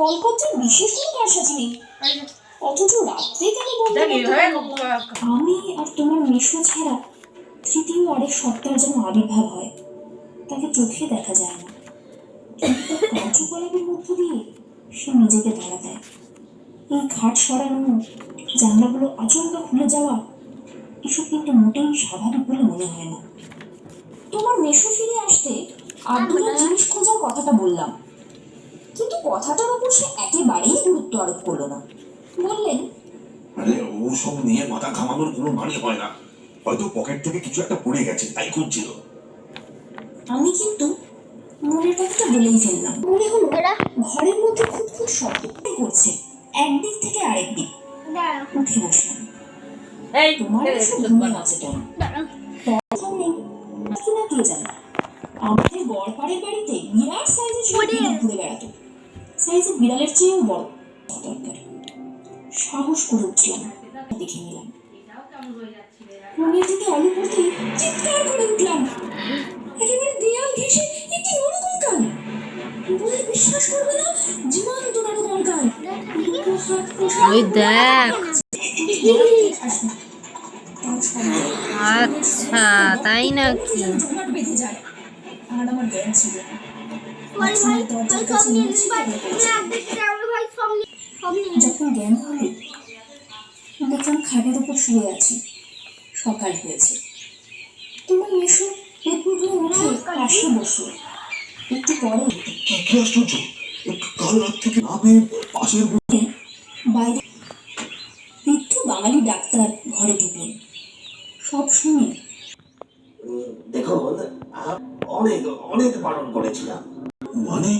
কলকাতার বিশেষ কোনো কারসাজি নেই অথচ রাত্রে কেন হয়ে না? আমি আর তোমার মেশো ছাড়া তৃতীয় আরেক সপ্তাহ যেন আবির্ভাব হয় তাকে চোখে দেখা যায় না। কার্যকলাপের মধ্য দিয়ে সে নিজেকে ধরা দেয়। এই খাট সরানো জানলাগুলো আচমকা খুলে যাওয়া এসব কিন্তু মোটেই স্বাভাবিক বলে মনে হয় না। তোমার মেশো ফিরে আসতে আব্দুলের জিনিস খোঁজার কথাটা বললাম। কথাটার উপর সে একেবারেই গুরুত্ব আরোপ করল না। বললেন আরে ও সব নিয়ে মাথা ঘামানোর কোনো মানে হয় না। হয়তো পকেট থেকে কিছু একটা পড়ে গেছে তাই খুঁজছিল। আমি কিন্তু মনের কথাটা বলেই ফেললাম। মনে হলো ঘরের মধ্যে খুব খুব শব্দ করছে। একদিক থেকে আরেক দিক। উঠে বসলাম। এই তোমার ঘুমিয়ে আছে তোমার? কথাও নেই কিনা কে জানে আমাদের গড়পাড়ের বাড়িতে বিরাট সাইজের সব ঘুরে বেড়াতো। সাইজে বিড়ালের চেয়েও বড় দরকার। সাহস করে উঠলাম দেখে নিলাম। দিকে চিৎকার করে উঠলাম। একেবারে দেয়াল ঘেঁষে একটি নরকঙ্কাল বলে বিশ্বাস করবে না জীবন্ত নরকঙ্কাল দুটো হাত ওই দেখ। আচ্ছা তাই নাকি? জমাট বেঁধে যায়। আর আমার জ্ঞান ছিল না। যখন জ্ঞান হলো দেখলাম খাটের উপর শুয়ে আছি সকাল হয়েছে তোমার মেশো পেপুর হয়ে উঠে পাশে বসো একটু পরে কি আশ্চর্য কাল রাত থেকে পেয়ে পাশের বই- বাইরে বৃদ্ধ বাঙালি ডাক্তার ঘরে ঢুকলেন সব শুনে অনেক অনেক বারণ করেছিলাম। মানে